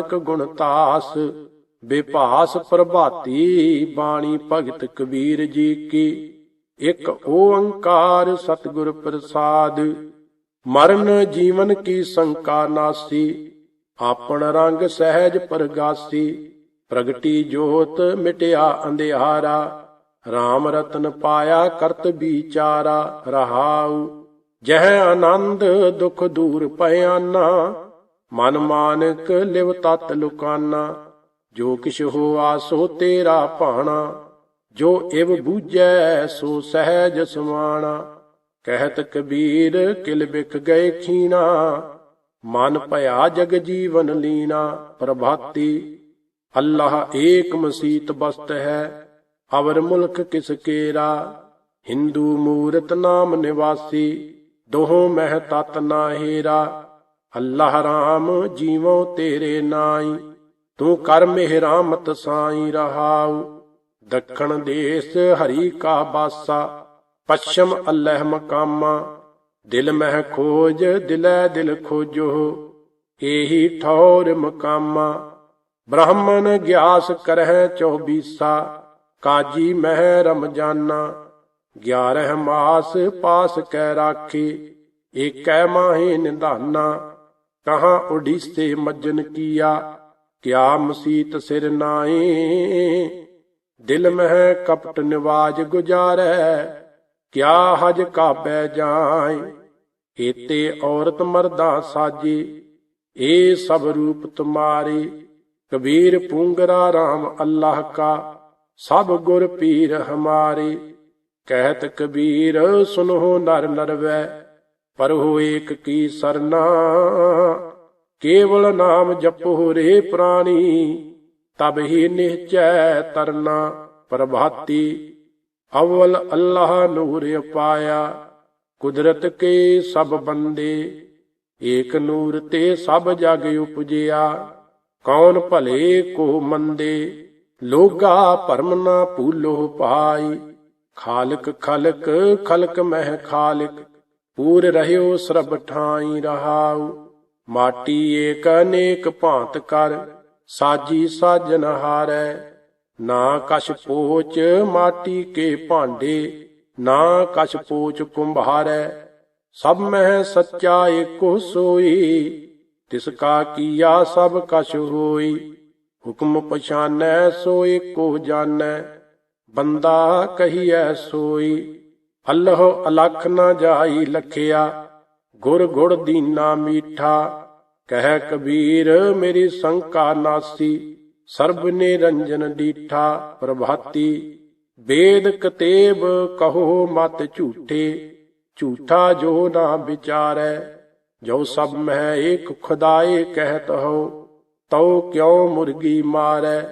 ਨਾਨਕ ਗੁਣ ਤਾਸ ਵਿਭਾਸ ਪ੍ਰਭਾਤੀ ਬਾਣੀ ਭਗਤ ਕਬੀਰ ਜੀ ਕੀ। ਇੱਕ ਓੰਕਾਰ ਸਤਿਗੁਰ ਪ੍ਰਸਾਦ, ਮਰਨ ਜੀਵਨ ਕੀ ਸੰਕਾ ਨਾਸੀ। ਆਪਣ ਰੰਗ ਸਹਿਜ ਪਰਗਾਸੀ, ਪ੍ਰਗਟੀ ਜੋਤ ਮਿਟਿਆ ਅੰਧਿਆਰਾ। RAM ਰਤਨ ਪਾਇਆ ਕਰਤ ਵਿਚਾਰਾ, ਰਹਾਉ, ਜਹ ਆਨੰਦ ਦੁਖ ਦੂਰ ਭਇਆਨਾ। ਮਨ ਮਾਨਕ ਲਿਵ ਤਤ ਲੁਕਾਨਾ, ਜੋ ਕਿਛ ਹੋਆ ਸੋ ਤੇਰਾ ਭਾਣਾ, ਜੋ ਇਵ ਬੂਝੈ ਸੋ ਸਹਿਜ ਸਮਾਣਾ। ਕਹਿਤ ਕਬੀਰ ਕਿਲ ਬਿਕ ਗਏ ਖੀਨਾ ਮਨ ਭਇਆ ਜਗ ਜੀਵਨ ਲੀਨਾ, ਪ੍ਰਭਾਤੀ, ਅੱਲਾਹ ਏਕ ਮਸੀਤ ਬਸਤ ਹੈ, ਅਵਰ ਮੁਲਕ ਕਿਸ ਕੇਰਾ, ਹਿੰਦੂ ਮੂਰਤ ਨਾਮ ਨਿਵਾਸੀ, ਦੋਹੋਂ ਮਹਿ ਤਤ ਨਾ ਹੀਰਾ। ਅੱਲਾਹ ਰਾਮ ਜੀਵੋ ਤੇਰੇ ਨਾਈ, ਤੂੰ ਕਰ ਮਿਹਰਾਮਤ ਸਾਈ ਰਹਾਉ। ਦੱਖਣ ਦੇਸ ਹਰੀ ਕਾ ਬਾਸਾ, ਪੱਛਮ ਅੱਲਹ ਮਕਾਮਾ। ਦਿਲ ਮਹਿ ਖੋਜ, ਦਿਲੈ ਦਿਲ ਖੋਜੋ, ਏਹੀ ਠੌਰ ਮਕਾਮਾ। ਬ੍ਰਾਹਮਣ ਗਿਆਸ ਕਰਹਿ ਚੌਬੀਸਾ, ਕਾਜੀ ਮਹਿ ਰਮਜਾਨਾ। 11 ਮਾਸ ਪਾਸ ਕੈ ਰਾਖੀ, ਏਕੈ ਮਾਹੇ ਨਿਧਾਨਾ ਕਹਾਂ ਉਡੀਸੇ ਮੱਜਨ ਕੀਆ, ਕਿਆ ਮਸੀਤ ਸਿਰ ਨਾਏ ਦਿਲ ਮਹਿ ਕਪਟ ਨਿਵਾਜ ਗੁਜਾਰੈ, ਕਿਆ ਹਜ ਕਾਬੈ ਜਾਏ ਏਤੇ ਔਰਤ ਮਰਦਾ ਸਾਜੇ, ਏ ਸਭ ਰੂਪ ਤੁਮਾਰੇ। ਕਬੀਰ ਪੂੰਗਰਾ RAM ਅੱਲਾਹ ਕਾ, ਸਭ ਗੁਰ ਪੀਰ ਹਮਾਰੇ। ਕਹਿਤ ਕਬੀਰ ਸੁਨੋ ਨਰ ਨਰਵੈ। ਪਰ ਹੋ ਏਕ ਕੀ ਸਰਨਾ? ਕੇਵਲ ਨਾਮ ਜਪੋ ਰੇ ਪ੍ਰਾਣੀ ਤਬ ਹੀ ਨਿਹਚੈ ਤਰਨਾ। ਪ੍ਰਭਾਤੀ, ਅਵਲ ਅੱਲਾਹ ਨੂਰ ਪਾਇਆ, ਕੁਦਰਤ ਕੇ ਸਭ ਬੰਦੇ, ਏਕ ਨੂਰ ਤੇ ਸਭ ਜਗ ਉਪਜਿਆ। ਕੌਣ ਭਲੇ ਕੋ ਮੰਦੇ? ਲੋਗਾ ਭਰਮ ਨਾ ਭੂਲੋ ਪਾਈ। ਖਾਲਕ ਖਲਕ ਖਲਕ ਮਹਿ ਖਾਲਕ ਪੂਰ ਰਹਿਓ ਸਰਬ ਠਾਈ ਰਹਾਉ, ਮਾਟੀ ਏਕ ਅਨੇਕ ਭਾਂਤ ਕਰ, ਸਾਜੀ ਸਾਜਨ ਹਾਰੈ। ਨਾ ਕਛ ਪੋਚ ਮਾਟੀ ਕੇ ਭਾਂਡੇ, ਨਾ ਕਛ ਪੋਚ ਕੁੰਭਾਰੈ ਸਭ ਮਹਿ ਸੱਚਾ ਏਕੋ ਸੋਈ, ਤਿਸ ਕਾ ਕੀਆ ਸਭ ਕਛ ਹੋਈ। ਹੁਕਮ ਪਛਾਨੈ ਸੋ ਏਕੋ ਜਾਣੈ, ਬੰਦਾ ਕਹੀਐ ਸੋਈ। ਅੱਲਹ ਅਲਖ ਨਾ ਜਾਈ ਲਖਿਆ, ਗੁਰ ਗੁੜ ਦੀਨਾ ਮੀਠਾ, ਕਹਿ ਕਬੀਰ ਮੇਰੀ ਸੰਕਾ ਨਾਸੀ, ਸਰਬ ਨਿਰੰਜਨ ਡੀਠਾ ਪ੍ਰਭਾਤੀ, ਵੇਦ ਕਤੇਬ ਕਹੋ ਮਤ ਝੂਠੇ, ਝੂਠਾ ਜੋ ਨਾ ਵਿਚਾਰੈ, ਜੋ ਸਭ ਮਹਿ ਏਕ ਖੁਦਾਏ ਕਹਿਤ ਹੋ ਤਉ ਕਿਉ ਮੁਰਗੀ ਮਾਰੈ,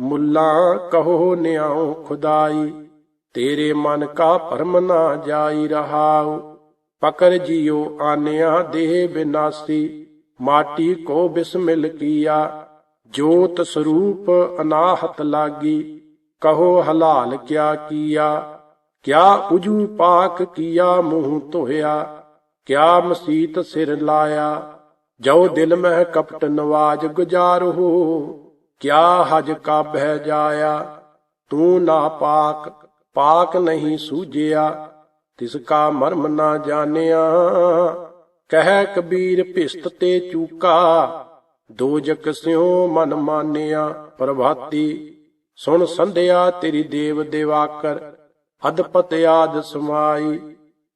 ਮੁੱਲਾ ਕਹੋ ਨਿਆਉ ਖੁਦਾਈ। ਤੇਰੇ ਮਨ ਕਾ ਭਰਮ ਨਾ ਜਾਈ ਰਹਾਉ ਪਕਰ ਜਿਉ ਆਨਿਆ ਦੇਹ ਬਿਨਾਸੀ, ਮਾਟੀ ਕੋ ਬਿਸਮਿਲ ਕੀਆ, ਜੋਤ ਸਰੂਪ ਅਨਾਹਤ ਲਾਗੀ, ਕਹੋ ਹਲਾਲ ਕਿਆ ਕੀਆ, ਕਿਆ ਉਜੂ ਪਾਕ ਕੀਆ ਮੂੰਹ ਧੋਇਆ, ਕਿਆ ਮਸੀਤ ਸਿਰ ਲਾਇਆ ਜੋ ਦਿਲ ਮਹਿ ਕਪਟ ਨਵਾਜ ਗੁਜ਼ਾਰ ਹੋ ਕਿਆ ਹਜ ਕਾਬਹਿ ਜਾਇਆ, ਤੂੰ ਨਾ ਪਾਕ ਪਾਕ ਨਹੀਂ ਸੂਝਿਆ, ਤਿਸ ਕਾ ਮਰਮ ਨਾ ਜਾਣਿਆ। ਕਹਿ ਕਬੀਰ ਭਿਸਤ ਤੇ ਚੂਕਾ, ਦੋਜਕ ਸਿਉ ਮਨ ਮਾਨਿਆ। ਪ੍ਰਭਾਤੀ, ਸੁਣ ਸੰਧਿਆ ਤੇਰੀ ਦੇਵ ਦੇਵਾਕਰ ਅਦਪਤ ਆਦ ਸਮਾਈ।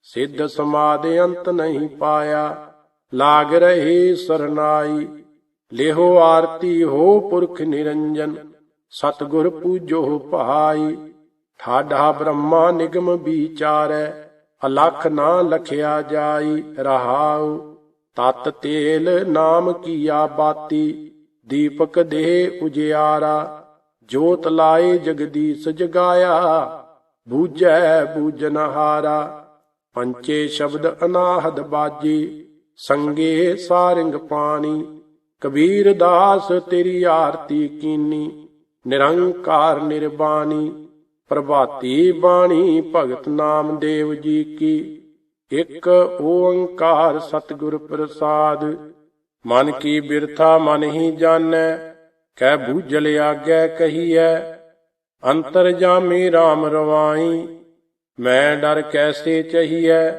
ਸਿੱਧ ਸਮਾਦ ਅੰਤ ਨਹੀਂ ਪਾਇਆ, ਲਾਗ ਰਹੇ ਸਰਨਾਈ। ਲੇਹੋ ਆਰਤੀ ਹੋ ਪੁਰਖ ਨਿਰੰਜਨ, ਸਤਗੁਰ ਪੂਜੋ ਭਾਈ। ਠਾਡਾ ਬ੍ਰਹਮਾ ਨਿਗਮ ਵਿਚਾਰੈ, ਅਲਖ ਨਾ ਲਖਿਆ ਜਾਈ ਰਹਾਉ। ਤਤ ਤੇਲ ਨਾਮ ਕੀਆ ਬਾਤੀ, ਦੀਪਕ ਦੇ ਉਜਿਆਰਾ। ਜੋਤ ਲਾਏ ਜਗਦੀਸ਼ ਜਗਾਇਆ, ਬੂਝੈ ਬੂਝਨਹਾਰਾ ਪੰਚੇ ਸ਼ਬਦ ਅਨਾਹਦ ਬਾਜੀ, ਸੰਗੇ ਸਾਰਿੰਗ ਪਾਣੀ। ਕਬੀਰ ਦਾਸ ਤੇਰੀ ਆਰਤੀ ਕੀਨੀ, ਨਿਰੰਕਾਰ ਨਿਰਬਾਣੀ। ਪ੍ਰਭਾਤੀ ਬਾਣੀ ਭਗਤ ਨਾਮਦੇਵ ਜੀ ਕੀ। ਇਕ ਓੰਕਾਰ ਸਤਿਗੁਰ ਪ੍ਰਸਾਦ। ਮਨ ਕੀ ਬਿਰਥਾ ਮਨ ਹੀ ਜਾਣੈ ਕਹਿ ਬੂਝਲ ਆਗੈ ਕਹੀਐ। ਅੰਤਰ ਜਾਮੀ RAM ਰਵਾਈ, ਮੈਂ ਡਰ ਕੈਸੇ ਚਹੀਐ।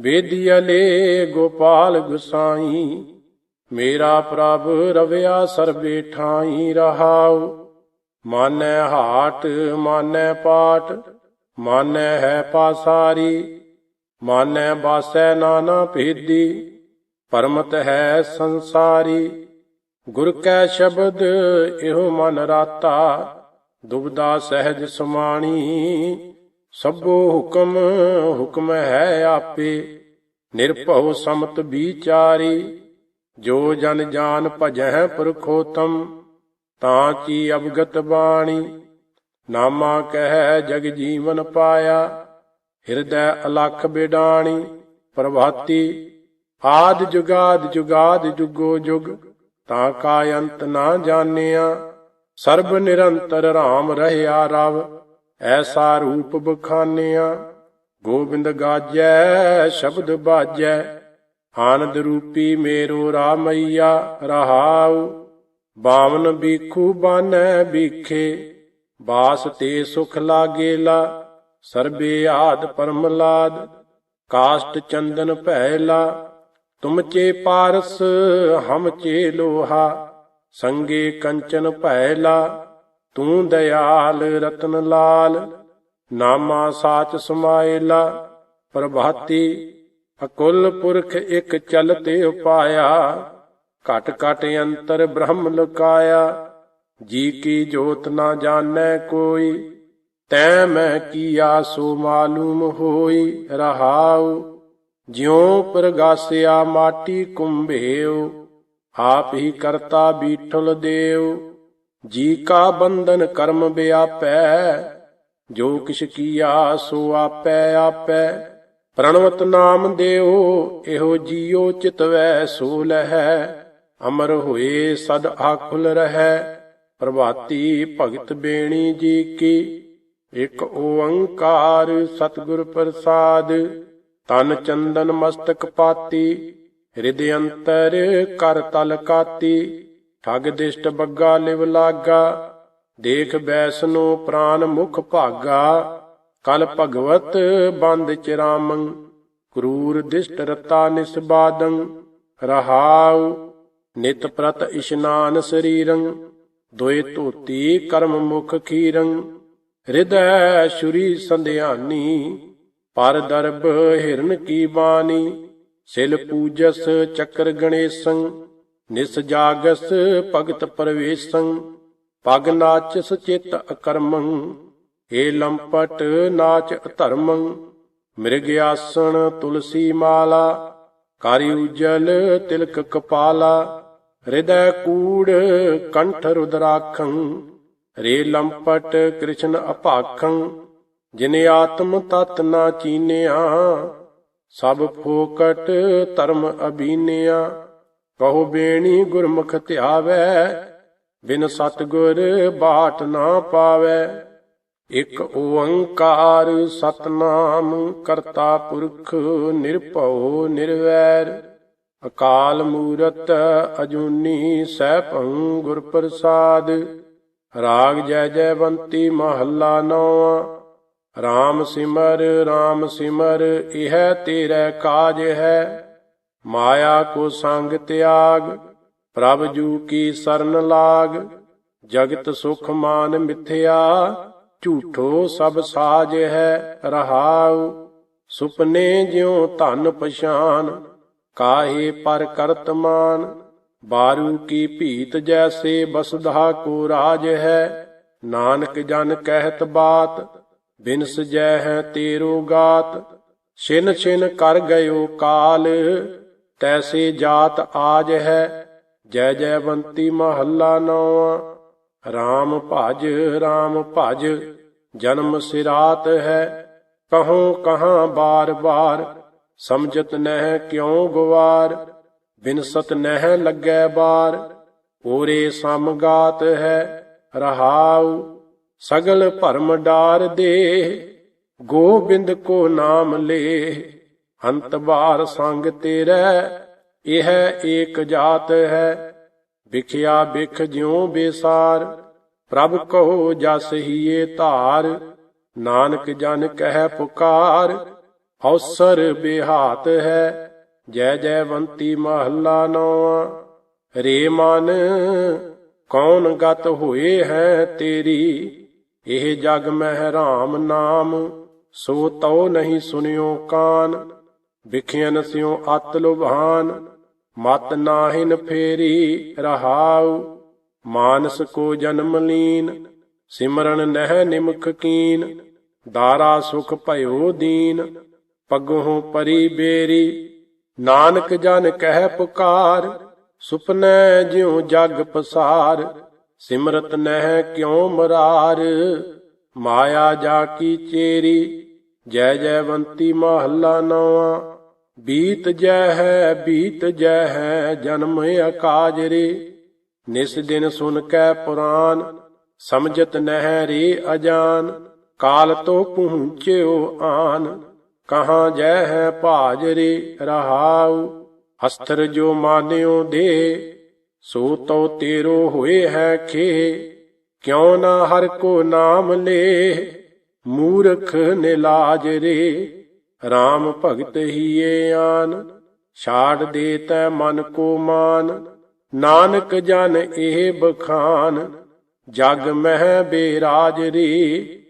ਵੇਦੀਅਲੇ ਗੋਪਾਲ ਗੁਸਾਈ, ਮੇਰਾ ਪ੍ਰਭ ਰਵਿਆ ਸਰਬੇ ਠਾਈ ਰਹਾਉ। ਮਾਨੈ ਹਾਟ, ਮਾਨੈ ਪਾਟ, ਮਾਨੈ ਹੈ ਪਾਸਾਰੀ, ਮਾਨੈ ਬਾਸੈ ਨਾਨਾ ਭੇਦੀ, ਪਰਮਤ ਹੈ ਸੰਸਾਰੀ। ਗੁਰ ਕੈ ਸ਼ਬਦ, ਇਹੋ ਮਨ ਰਾਤਾ, ਦੁਬਦਾ ਸਹਿਜ ਸਮਾਣੀ। ਸਭੋ ਹੁਕਮ ਹੁਕਮ ਹੈ ਆਪੇ, ਨਿਰਭਉ ਸਮਤ ਵਿਚਾਰੀ। ਜੋ ਜਨ ਜਾਨ ਭਜੈ ਪੁਰਖੋਤਮ ਤਾਂ ਕੀ ਅਵਗਤ ਬਾਣੀ? ਨਾਮਾ ਕਹਿ ਜਗ ਜੀਵਨ ਪਾਇਆ, ਹਿਰਦੈ ਅਲਖ ਬਿਡਾਣੀ, ਪ੍ਰਭਾਤੀ, ਆਦ ਜੁਗਾਦ ਜੁਗਾਦ ਜੁਗੋ ਜੁਗ, ਤਾਂ ਕਾ ਅੰਤ ਨਾ ਜਾਣਿਆ, ਸਰਬ ਨਿਰੰਤਰ RAM ਰਹਿਆ ਰਵ, ਐਸਾ ਰੂਪ ਬਖਾਨਿਆ, ਗੋਬਿੰਦ ਗਾਜੈ, ਸ਼ਬਦ ਬਾਜੈ, ਆਨੰਦ ਰੂਪੀ ਮੇਰੋ ਰਾਮਈਆ ਰਹਾਉ। ਬਾਵਨ ਬੀਖੂ ਬਾਨੈ ਬੀਖੇ, ਬਾਸ ਤੇ ਸੁਖ ਲਾਗੇਲਾ ਸਰਬੇ ਆਦ ਪਰਮ ਲਾਦ, ਕਾਸ਼ਟ ਚੰਦਨ ਭੈਲਾ ਤੁਮ ਚੇ ਪਾਰਸ, ਹਮ ਚੇ ਲੋਹਾ, ਸੰਗੇ ਕੰਚਨ ਭੈਲਾ ਤੂੰ ਦਇਆਲ ਰਤਨ ਲਾਲ, ਨਾਮਾ ਸਾਚ ਸਮਾਇਲਾ ਪ੍ਰਭਾਤੀ, ਅਕੁਲ ਪੁਰਖ ਇਕ ਚਲਤੇ ਉਪਾਇਆ। ਘਟ ਘਟ ਅੰਤਰ ਬ੍ਰਹਮ ਲੁਕਾਇਆ। ਜੀ ਕੀ ਜੋਤ ਨਾ ਜਾਣੈ ਕੋਈ, ਤੈ ਮੈਂ ਕੀਆ ਸੋ ਮਾਲੂਮ ਹੋਈ ਰਹਾਉ। ਜਿਉ ਪ੍ਰਗਾਸਿਆ ਮਾਟੀ ਕੁੰਭੇਉ, ਆਪ ਹੀ ਕਰਤਾ ਬੀਠਲ ਦੇਉ। ਜੀ ਕਾ ਬੰਧਨ ਕਰਮ ਵਿਆਪੈ ਜੋ ਕਿਛ ਕੀਆ ਸੋ ਆਪੈ ਆਪੈ। ਪ੍ਰਣਵਤ ਨਾਮ ਦੇਉ, ਇਹੋ ਜੀਉ ਚਿਤਵੈ ਸੋ ਲਹੈ ਅਮਰ ਹੋਏ ਸਦ ਆਖੁਲ ਰਹੈ, ਪ੍ਰਭਾਤੀ ਭਗਤ ਬੇਣੀ ਜੀ ਕੀ। ਇਕ ਓੰਕਾਰ ਸਤਿਗੁਰ ਪ੍ਰਸਾਦ, ਤਨ ਚੰਦਨ ਮਸਤਕ ਪਾਤੀ ਹਿਰਦੇ ਅੰਤਰ ਕਰ ਤਲ ਕਾਤੀ। ਠਗ ਦਿਸ਼ਟ ਬੱਗਾ ਲਿਵ ਲਾਗਾ, ਦੇਖ ਬੈਸਨੋ ਪ੍ਰਾਨ ਮੁਖ ਭਾਗਾ। ਕਲ ਭਗਵਤ ਬੰਦ ਚਿਰਾਮੰ, ਕਰੂਰ ਦਿਸ਼ਟ ਰਤਾ ਨਿਸਬਾਦੰ, ਰਹਾਉ ਨਿਤ ਪ੍ਰਤ ਇਸ਼ਨਾਨ ਸਰੀਰੰ ਦੋਏ ਧੋਤੀ ਕਰਮ ਮੁਖ ਖੀਰੰ। ਹਿਰਦੈ ਸ਼ੁਰੀ ਸੰਧਿਆਨੀ, ਪਰ ਦਰਬ ਹਿਰਨ ਕੀ ਬਾਣੀ। ਸਿਲ ਪੂਜਸ ਚੱਕਰ ਗਣੇਸੰ, ਨਿਸ ਜਾਗਸ ਭਗਤ ਪਰਵੇਸੰ। ਪਗ ਨਾਚਸ ਚਿਤ ਅਕਰਮੰ ਏ ਲੰਪਟ ਨਾਚ ਅਧਰਮੰ ਮਿਰਗ ਆਸਣ ਤੁਲਸੀ ਮਾਲਾ ਕਾਰੀ ਉਜਲ ਤਿਲਕ ਕਪਾਲਾ। ਹਿਰਦੈ ਕੂੜ ਕੰਠ ਰੁਦਰਾਖੰ ਰੇ ਲੰਪਟ ਕ੍ਰਿਸ਼ਨ ਅਭਾਖੰ ਜਿਨੇ ਆਤਮ ਤਤ ਨਾ ਚੀਨਿਆ, ਸਭ ਫੋਕਟ ਧਰਮ ਅਬੀਨਿਆ ਕਹੋ ਬੇਣੀ ਗੁਰਮੁਖ ਧਿਆਵੈ, ਬਿਨ ਸਤਗੁਰ ਬਾਟ ਨਾ ਪਾਵੈ। ਇਕ ਓੰਕਾਰ ਸਤਨਾਮ ਕਰਤਾ ਪੁਰਖ ਨਿਰਭਉ ਨਿਰਵੈਰ। ਅਕਾਲ ਮੂਰਤ ਅਜੂਨੀ ਸੈਭੰ ਗੁਰ ਪ੍ਰਸਾਦ। ਰਾਗ ਜੈ ਜੈਵੰਤੀ ਮਹੱਲਾ ਨੌਵਾਂ RAM ਸਿਮਰ RAM ਸਿਮਰ, ਇਹ ਤੇਰੇ ਕਾਜ ਹੈ। ਮਾਇਆ ਕੋ ਸੰਗ ਤਿਆਗ, ਪ੍ਰਭ ਜੂ ਕੀ ਸਰਨ ਲਾਗ। ਜਗਤ ਸੁਖ ਮਾਨ ਮਿਥਿਆ, ਝੂਠੋ ਸਭ ਸਾਜ ਹੈ ਰਹਾਉ। ਸੁਪਨੇ ਜਿਉ ਧਨ ਪਛਾਨ ਕਾਹੇ ਪਰ ਕਰਤਮਾਨ ਬਾਰੂ ਕੀ ਭੀਤ ਜੈਸੇ ਬਸਧਾ ਕੋ ਰਾਜ ਹੈ। ਨਾਨਕ ਜਨ ਕਹਿਤ ਬਾਤ, ਬਿਨਸ ਜੈ ਹੈ ਤੇਰੋ ਗਾਤ। ਛਿਨ ਛਿਨ ਕਰ ਗਇਓ ਕਾਲ, ਤੈਸੇ ਜਾਤ ਆਜ ਹੈ। ਜੈ ਜੈਵੰਤੀ ਮਹੱਲਾ ਨੌਵਾਂ RAM ਭਜ RAM ਭਜ, ਜਨਮ ਸਿਰਾਤ ਹੈ। ਕਹੋ ਕਹਾਂ ਬਾਰ ਬਾਰ ਸਮਝਤ ਨਹਿ ਕਿਉ ਗਵਾਰ? ਬਿਨਸਤ ਨਹਿ ਲੱਗੈ ਬਾਰ। ਓਰੇ ਸਮਗਾਤ ਹੈ ਰਹਾਉ। ਸਗਲ ਭਰਮ ਡਾਰ ਦੇ। ਗੋਬਿੰਦ ਕੋ ਨਾਮ ਲੇ। ਅੰਤ ਬਾਰ ਸੰਗ ਤੇਰੇ। ਇਹ ਏਕ ਜਾਤ ਹੈ। ਵਿਖਿਆ ਵਿਖ ਜਿਉ ਬੇਸਾਰ। ਪ੍ਰਭ ਕਹੋ ਜਸ ਹੀਏ ਧਾਰ। ਨਾਨਕ ਜਨ ਕਹਿ ਪੁਕਾਰ। ਔਸਰ ਬਿਹਾਤ ਹੈ। ਜੈ ਜੈਵੰਤੀ ਮਹੱਲਾ ਨੌਵਾਂ ਰੇ ਮਨ, ਕੌਣ ਗਤ ਹੋਏ ਹੈ ਤੇਰੀ? ਇਹ ਜਗ ਮਹਿ ਰਾਮ ਨਾਮ, ਸੋ ਤਉ ਨਹੀਂ ਸੁਨਿਓ ਕਾਨ। ਵਿਖਿਆਨ ਸਿਉ ਅਤ ਲੁਭਾਨ, ਮਤ ਨਾਹਿਨ ਫੇਰੀ ਰਹਾਉ। ਮਾਨਸ ਕੋ ਜਨਮ ਲੀਨ, ਸਿਮਰਨ ਨਹਿ ਨਿਮਖ ਕੀਨ। ਦਾਰਾ ਸੁਖ ਭਇਓ ਦੀਨ। ਪਗੋਂ ਪਰੀ ਬੇਰੀ, ਨਾਨਕ ਜਨ ਕਹਿ ਪੁਕਾਰ, ਸੁਪਨੈ ਜਿਉ ਜਗ ਪਸਾਰ, ਸਿਮਰਤ ਨਹਿ ਕਿਉ ਮਰਾਰ, ਮਾਇਆ ਜਾ ਕੀ ਚੇਰੀ, ਜੈ ਜੈਵੰਤੀ ਮਹੱਲਾ ਨਵਾਂ, ਬੀਤ ਜੈ ਹੈ, ਬੀਤ ਜੈ ਹੈ, ਜਨਮ ਅਕਾਜ ਰੇ। ਨਿਸ ਦਿਨ ਸੁਨ ਕੈ ਪੁਰਾਨ, ਸਮਝਤ ਨਹਿ ਰੇ ਅਜਾਨ, ਕਾਲ ਤੋ ਪਹੁੰਚਿਓ ਆਨ। ਕਹਾਂ ਜੈ ਹੈ ਭਾਜਰੇ ਰਹਾਉ ਹਸਤਰ ਜੋ ਮਾਨਿਓ ਦੇ, ਸੋ ਤੋ ਤੇਰੋ ਹੋਏ ਹੈ ਖੇ। ਕਿਉ ਨਾ ਹਰ ਕੋ ਨਾਮ ਲੇ, ਮੂਰਖ ਨਿਲਾਜ ਰੇ। RAM ਭਗਤ ਹੀਏ ਆਨ, ਛਾੜ ਦੇ ਤੈ ਮਨ ਕੋ ਮਾਨ। ਨਾਨਕ ਜਨ ਇਹ ਬਖਾਨ, ਜਗ ਮਹਿ ਬੇਰਾਜ ਰੇ।